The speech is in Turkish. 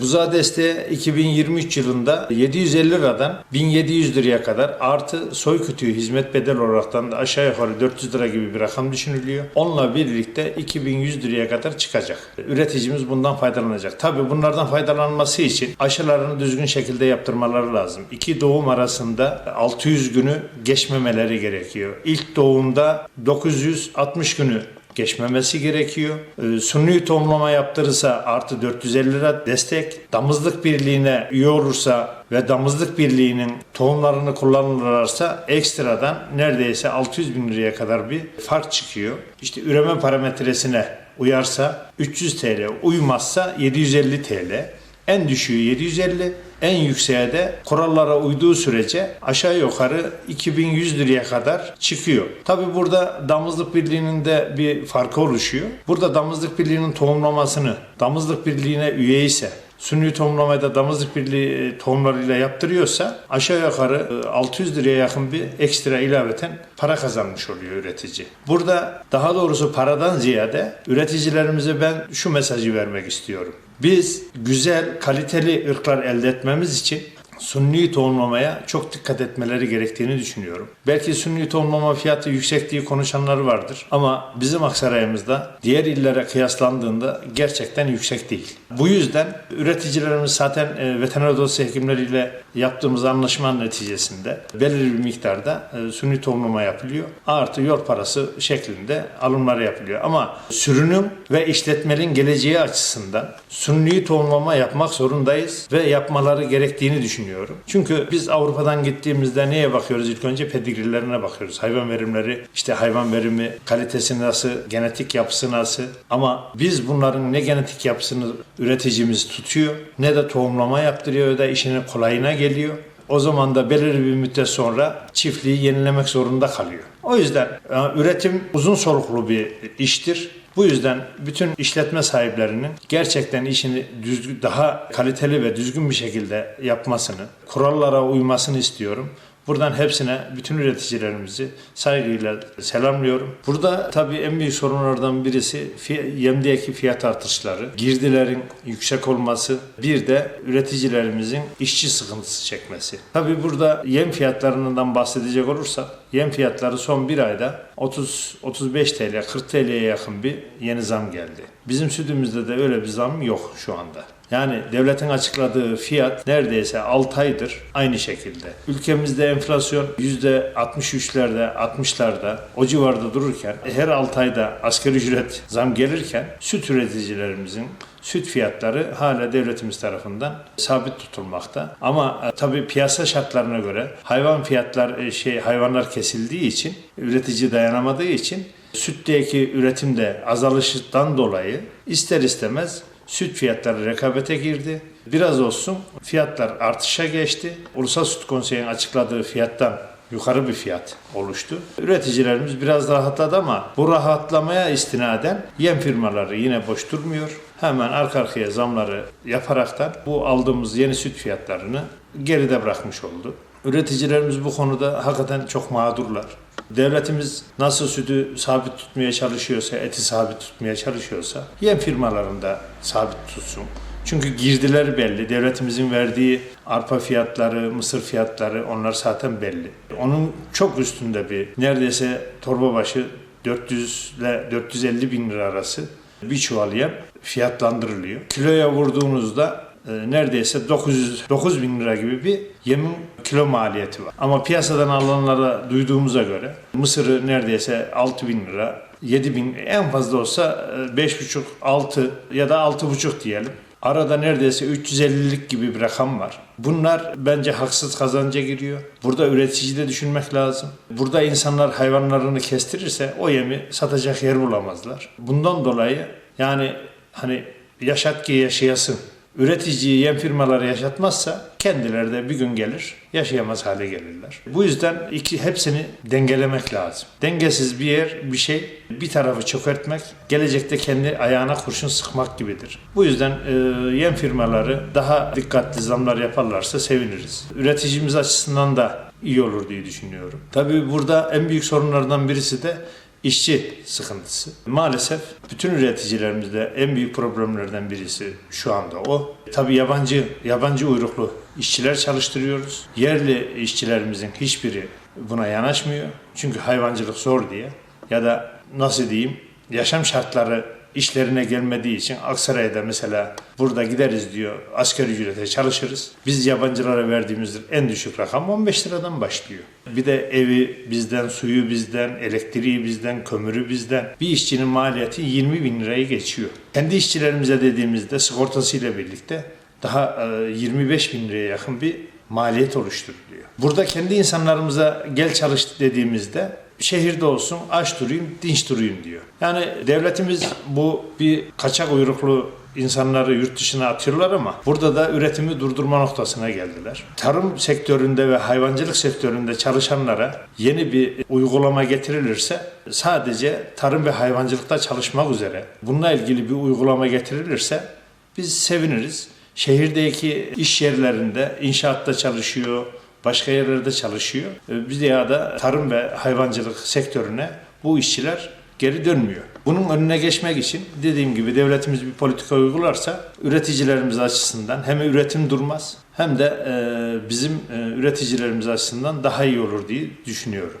Buzağı desteği 2023 yılında 750 liradan 1700 liraya kadar artı soy kütüğü hizmet bedel olaraktan da aşağı yukarı 400 lira gibi bir rakam düşünülüyor. Onunla birlikte 2100 liraya kadar çıkacak. Üreticimiz bundan faydalanacak. Tabii bunlardan faydalanması için aşılarını düzgün şekilde yaptırmaları lazım. İki doğum arasında 600 günü geçmemeleri gerekiyor. İlk doğumda 960 günü geçmemesi gerekiyor. Ee, Suni tohumlama yaptırırsa artı 450 lira destek. Damızlık birliğine üye olursa ve damızlık birliğinin tohumlarını kullanırlarsa ekstradan neredeyse 600 bin liraya kadar bir fark çıkıyor. İşte üreme parametresine uyarsa 300 TL, uymazsa 750 TL. En düşüğü 750, en yükseğe de kurallara uyduğu sürece aşağı yukarı 2100 liraya kadar çıkıyor. Tabi burada Damızlık Birliği'nin de bir farkı oluşuyor. Burada Damızlık Birliği'nin tohumlamasını Damızlık Birliği'ne üye ise Suni tohumlamayı da Damızlık Birliği e, tohumlarıyla yaptırıyorsa aşağı yukarı e, 600 liraya yakın bir ekstra ilaveten para kazanmış oluyor üretici. Burada daha doğrusu paradan ziyade üreticilerimize ben şu mesajı vermek istiyorum. Biz güzel, kaliteli ırklar elde etmemiz için sunni tohumlamaya çok dikkat etmeleri gerektiğini düşünüyorum. Belki sunni tohumlama fiyatı yüksek diye konuşanlar vardır ama bizim Aksaray'ımızda diğer illere kıyaslandığında gerçekten yüksek değil. Bu yüzden üreticilerimiz zaten e, veteriner dostu hekimleriyle yaptığımız anlaşma neticesinde belirli bir miktarda e, sunni tohumlama yapılıyor. Artı yol parası şeklinde alımlar yapılıyor. Ama sürünüm ve işletmenin geleceği açısından sunni tohumlama yapmak zorundayız ve yapmaları gerektiğini düşünüyorum. Çünkü biz Avrupa'dan gittiğimizde neye bakıyoruz ilk önce? Pedigrilerine bakıyoruz. Hayvan verimleri, işte hayvan verimi, kalitesi nasıl, genetik yapısı nasıl. Ama biz bunların ne genetik yapısını üreticimiz tutuyor ne de tohumlama yaptırıyor ya da işinin kolayına geliyor. O zaman da belirli bir müddet sonra çiftliği yenilemek zorunda kalıyor. O yüzden e, üretim uzun soluklu bir iştir. Bu yüzden bütün işletme sahiplerinin gerçekten işini düzgün, daha kaliteli ve düzgün bir şekilde yapmasını, kurallara uymasını istiyorum. Buradan hepsine, bütün üreticilerimizi saygıyla selamlıyorum. Burada tabii en büyük sorunlardan birisi yemdeki fiyat artışları, girdilerin yüksek olması, bir de üreticilerimizin işçi sıkıntısı çekmesi. Tabii burada yem fiyatlarından bahsedecek olursak, yem fiyatları son bir ayda 30-35 TL, 40 TL'ye yakın bir yeni zam geldi. Bizim sütümüzde de öyle bir zam yok şu anda. Yani devletin açıkladığı fiyat neredeyse 6 aydır aynı şekilde. Ülkemizde enflasyon %63'lerde, 60'larda o civarda dururken her 6 ayda asgari ücret zam gelirken süt üreticilerimizin süt fiyatları hala devletimiz tarafından sabit tutulmakta. Ama e, tabii piyasa şartlarına göre hayvan fiyatlar e, şey hayvanlar kesildiği için üretici dayanamadığı için sütteki üretimde azalıştan dolayı ister istemez süt fiyatları rekabete girdi. Biraz olsun fiyatlar artışa geçti. Ulusal Süt Konseyi'nin açıkladığı fiyattan yukarı bir fiyat oluştu. Üreticilerimiz biraz rahatladı ama bu rahatlamaya istinaden yem firmaları yine boş durmuyor. Hemen arka arkaya zamları yaparaktan bu aldığımız yeni süt fiyatlarını geride bırakmış oldu. Üreticilerimiz bu konuda hakikaten çok mağdurlar. Devletimiz nasıl sütü sabit tutmaya çalışıyorsa, eti sabit tutmaya çalışıyorsa yem firmalarında sabit tutsun. Çünkü girdiler belli. Devletimizin verdiği arpa fiyatları, mısır fiyatları onlar zaten belli. Onun çok üstünde bir neredeyse torba başı 400 ile 450 bin lira arası bir çuval yem fiyatlandırılıyor. Kiloya vurduğunuzda e, neredeyse 900 9 bin lira gibi bir yemin kilo maliyeti var. Ama piyasadan alınanlara duyduğumuza göre mısırı neredeyse 6 bin lira, 7 bin en fazla olsa e, 5,5 6 ya da 6,5 diyelim. Arada neredeyse 350'lik gibi bir rakam var. Bunlar bence haksız kazanca giriyor. Burada üretici de düşünmek lazım. Burada insanlar hayvanlarını kestirirse o yemi satacak yer bulamazlar. Bundan dolayı yani hani yaşat ki yaşayasın. Üreticiyi yem firmaları yaşatmazsa kendileri de bir gün gelir yaşayamaz hale gelirler. Bu yüzden iki hepsini dengelemek lazım. Dengesiz bir yer bir şey bir tarafı çökertmek gelecekte kendi ayağına kurşun sıkmak gibidir. Bu yüzden e, yem firmaları daha dikkatli zamlar yaparlarsa seviniriz. Üreticimiz açısından da iyi olur diye düşünüyorum. Tabii burada en büyük sorunlardan birisi de işçi sıkıntısı. Maalesef bütün üreticilerimizde en büyük problemlerden birisi şu anda o. Tabii yabancı yabancı uyruklu işçiler çalıştırıyoruz. Yerli işçilerimizin hiçbiri buna yanaşmıyor. Çünkü hayvancılık zor diye ya da nasıl diyeyim yaşam şartları işlerine gelmediği için Aksaray'da mesela burada gideriz diyor asgari ücrete çalışırız. Biz yabancılara verdiğimiz en düşük rakam 15 liradan başlıyor. Bir de evi bizden, suyu bizden, elektriği bizden, kömürü bizden. Bir işçinin maliyeti 20 bin lirayı geçiyor. Kendi işçilerimize dediğimizde sigortasıyla birlikte daha e, 25 bin liraya yakın bir maliyet oluşturuluyor. Burada kendi insanlarımıza gel çalış dediğimizde şehirde olsun aç durayım, dinç durayım diyor. Yani devletimiz bu bir kaçak uyruklu insanları yurt dışına atıyorlar ama burada da üretimi durdurma noktasına geldiler. Tarım sektöründe ve hayvancılık sektöründe çalışanlara yeni bir uygulama getirilirse sadece tarım ve hayvancılıkta çalışmak üzere bununla ilgili bir uygulama getirilirse biz seviniriz. Şehirdeki iş yerlerinde inşaatta çalışıyor, başka yerlerde çalışıyor. Ee, Bir ya da tarım ve hayvancılık sektörüne bu işçiler geri dönmüyor. Bunun önüne geçmek için dediğim gibi devletimiz bir politika uygularsa üreticilerimiz açısından hem üretim durmaz hem de e, bizim e, üreticilerimiz açısından daha iyi olur diye düşünüyorum.